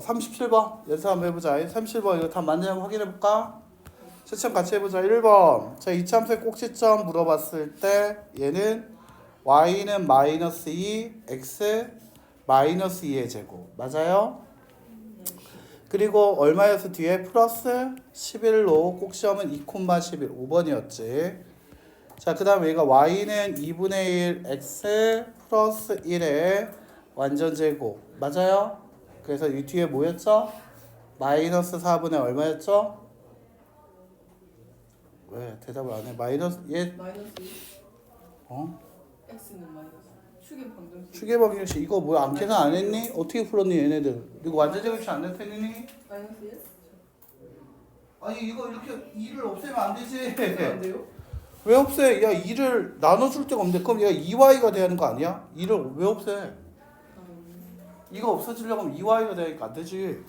37번 연습 한번 해보자. 37번 이거 다 맞냐고 확인해볼까? 채점 같이 해보자. 1번. 자 이참수의 꼭지점 물어봤을 때 얘는 y는 마이너스 2 x 마이너스 2의 제곱. 맞아요? 그리고 얼마여서 뒤에? 플러스 11로 꼭지점은 2,11 5번이었지. 자그 다음에 얘가 y는 2분의 1 x 플러스 1의 완전 제곱. 맞아요? 그래서 이 뒤에 뭐였죠? 마이너스 4분의 얼마였죠? 왜 대답을 안 해? 마이너스 얘 마이너스 2 어? x는 마이너스 축의 방정식 추계 방정식 이거 뭐야 안 계산 안 했니? 어떻게 풀었니 얘네들? 이거 완전 제곱식 안 냈더니? 마이너스 1? 아니 이거 이렇게 2를 없애면 안 되지 안 돼요? 왜 없애? 야 2를 나눠줄 데가 없는데 그럼 얘가 2y가 돼야 하는 거 아니야? 2를 왜 없애? 음, 이거 없어지려고 하면 2y가 되니까 안 되지.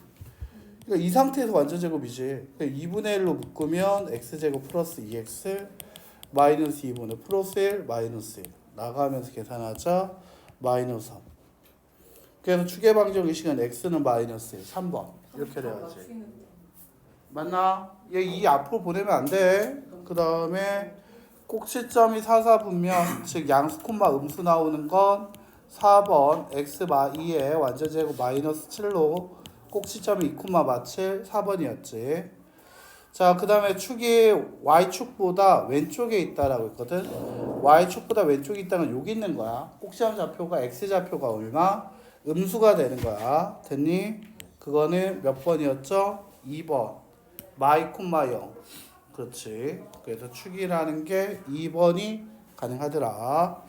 그러니까 이 상태에서 완전 제곱이지. 그러니까 2분의 1로 묶으면 x제곱 플러스 2x 마이너스 2분의 플러스 1 마이너스 1 나가면서 계산하자 마이너스 3 그래서 추계 방정의 시간 x는 마이너스 1 3번 이렇게 돼야지 맞나? 얘 이 앞으로 보내면 안 돼. 그 다음에 꼭지점이 사사분면 즉 양수 콤마 음수 나오는 건 4번 x 마 2에 완전 제곱 마이너스 7로 꼭지점이 2 콤마 마칠 4번이었지. 자, 그 다음에 축이 y축보다 왼쪽에 있다라고 했거든. y축보다 왼쪽에 있다는 여기 있는 거야. 꼭지점 좌표가 x 좌표가 얼마? 음수가 되는 거야. 됐니? 그거는 몇 번이었죠? 2번. 마이 콤마 0. 그렇지. 그래서 축이라는 게 2번이 가능하더라.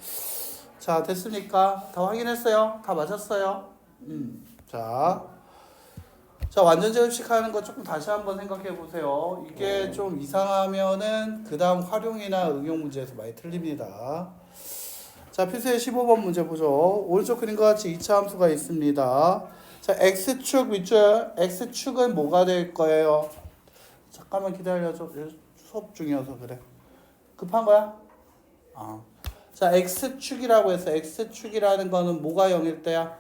자, 됐습니까? 다 확인했어요? 다 맞았어요? 음. 자. 자, 완전 제곱식 하는 거 조금 다시 한번 생각해 보세요. 이게 좀 이상하면은 그다음 활용이나 응용 문제에서 많이 틀립니다. 자, 필수의 15번 문제 보죠. 오른쪽 그림과 같이 2차 함수가 있습니다. 자, x축 밑줄 x축은 뭐가 될 거예요? 잠깐만 기다려줘. 수업 중이어서 그래. 급한 거야? 아. 자, x축이라고 해서 x축이라는 거는 뭐가 0일 때야?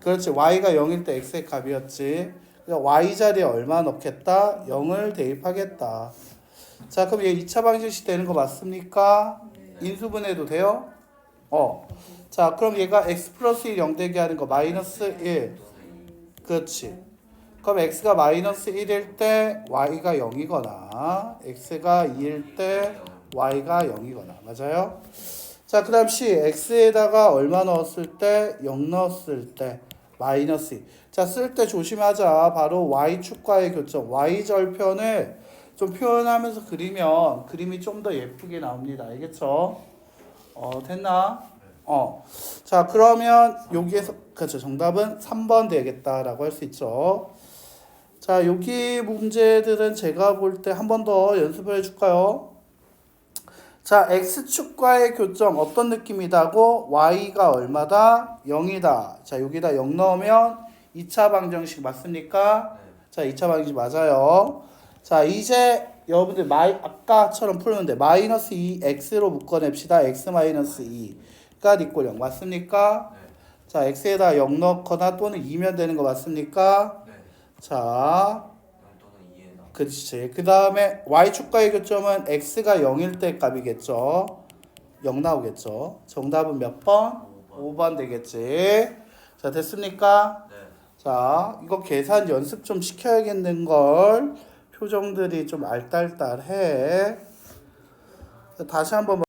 그렇지. y가 0일 때 x의 값이었지. 그러니까 y 자리에 얼마 넣겠다? 0을 대입하겠다. 자, 그럼 얘 2차 방정식 되는 거 맞습니까? 인수분해도 돼요? 어. 자, 그럼 얘가 x 플러스 1 0 되게 하는 거 마이너스 1. 그렇지. 그럼 x가 마이너스 1일 때 y가 0이거나 x가 2일 때 y가 0이거나 맞아요? 자, 그 다음 C x에다가 얼마 넣었을 때 0 넣었을 때 마이너스 2. 자, 쓸 때 조심하자. 바로 y축과의 교점 y 절편을 좀 표현하면서 그리면 그림이 좀 더 예쁘게 나옵니다. 알겠죠? 어, 됐나? 어. 자, 그러면 여기에서 그렇죠. 정답은 3번 되겠다라고 할 수 있죠. 자, 여기 문제들은 제가 볼 때 한 번 더 연습을 해 줄까요? 자, x축과의 교점 어떤 느낌이다고? y가 얼마다? 0이다. 자, 여기다 0 넣으면 2차 방정식 맞습니까? 자, 2차 방정식 맞아요. 자, 이제 여러분들 마이 아까처럼 풀면 돼. 마이너스 2x로 묶어냅시다. x 마이너스 2가 니꼴 0 맞습니까? 네. 자, x에다 0 넣거나 또는 2면 되는 거 맞습니까? 네. 자, 0 또는 2에 나. 그렇지. 그 다음에 y축과의 교점은 x가 0일 때 값이겠죠. 0 나오겠죠. 정답은 몇 번? 5번. 5번 되겠지. 자, 됐습니까? 네. 자, 이거 계산 연습 좀 시켜야겠는 걸. 표정들이 좀 알딸딸해. 자, 다시 한번